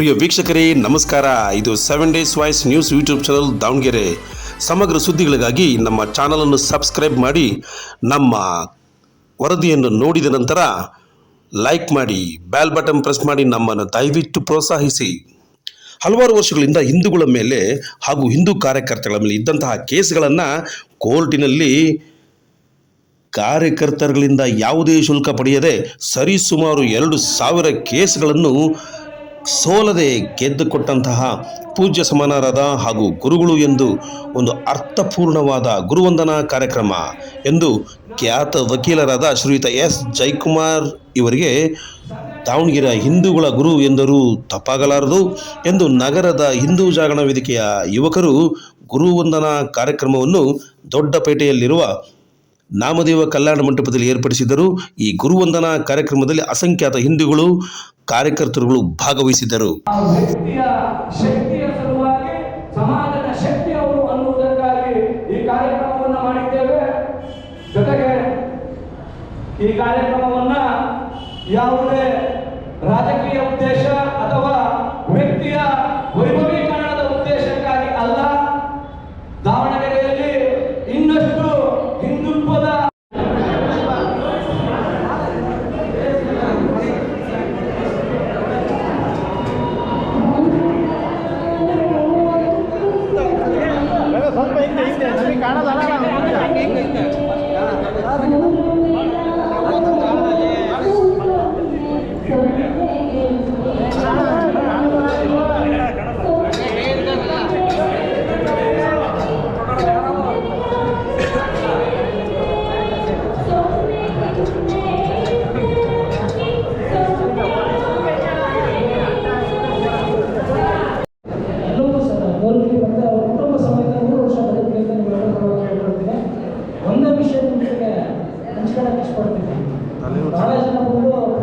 ಪ್ರಿಯ ವೀಕ್ಷಕರೇ, ನಮಸ್ಕಾರ. ಇದು seven days voice news YouTube channel Davanagere. ಸಮಗ್ರ ಸುದ್ದಿಗಳಿಗಾಗಿ ನಮ್ಮ ಚಾನಲನ್ನು ಸಬ್ಸ್ಕ್ರೈಬ್ ಮಾಡಿ, ನಮ್ಮ ವರದಿಯನ್ನು ನೋಡಿದ ನಂತರ ಲೈಕ್ ಮಾಡಿ ಬ್ಯಾಲ್ ಬಟನ್ ಪ್ರೆಸ್ ಮಾಡಿ ನಮ್ಮನ್ನು ದಯವಿಟ್ಟು ಪ್ರೋತ್ಸಾಹಿಸಿ. ಹಲವಾರು ವರ್ಷಗಳಿಂದ ಹಿಂದೂಗಳ ಮೇಲೆ ಹಾಗೂ ಹಿಂದೂ ಕಾರ್ಯಕರ್ತರ ಮೇಲೆ ಇದ್ದಂತಹ ಕೇಸ್ಗಳನ್ನು ಕೋರ್ಟಿನಲ್ಲಿ ಕಾರ್ಯಕರ್ತರುಗಳಿಂದ ಯಾವುದೇ ಶುಲ್ಕ ಪಡೆಯದೆ ಸರಿಸುಮಾರು ಎರಡು ಸಾವಿರ ಕೇಸ್ಗಳನ್ನು ಸೋಲದೆ ಗೆದ್ದುಕೊಟ್ಟಂತಹ ಪೂಜ್ಯ ಸಮಾನರಾದ ಹಾಗೂ ಗುರುಗಳು ಎಂದು ಒಂದು ಅರ್ಥಪೂರ್ಣವಾದ ಗುರುವಂದನಾ ಕಾರ್ಯಕ್ರಮ ಎಂದು ಖ್ಯಾತ ವಕೀಲರಾದ ಶ್ರೀಯುತ ಎಸ್. ಜಯಕುಮಾರ್ ಇವರಿಗೆ ದಾವಣಗೆರೆ ಹಿಂದೂಗಳ ಗುರು ಎಂದರೂ ತಪ್ಪಾಗಲಾರದು ಎಂದು ನಗರದ ಹಿಂದೂ ಜಾಗರಣ ವೇದಿಕೆಯ ಯುವಕರು ಗುರುವಂದನಾ ಕಾರ್ಯಕ್ರಮವನ್ನು ದೊಡ್ಡಪೇಟೆಯಲ್ಲಿರುವ ನಾಮದೇವ ಕಲ್ಯಾಣ ಮಂಟಪದಲ್ಲಿ ಏರ್ಪಡಿಸಿದ್ದರು. ಈ ಗುರುವಂದನಾ ಕಾರ್ಯಕ್ರಮದಲ್ಲಿ ಅಸಂಖ್ಯಾತ ಹಿಂದೂಗಳು ಕಾರ್ಯಕರ್ತರುಗಳು ಜೊತೆಗೆ ಈ ಕಾರ್ಯಕ್ರಮವನ್ನ ಯಾವುದೇ ರಾಜಕೀಯ ಉದ್ದೇಶ ಹಿಂದೆ ಒಂದೇ ವಿಷಯ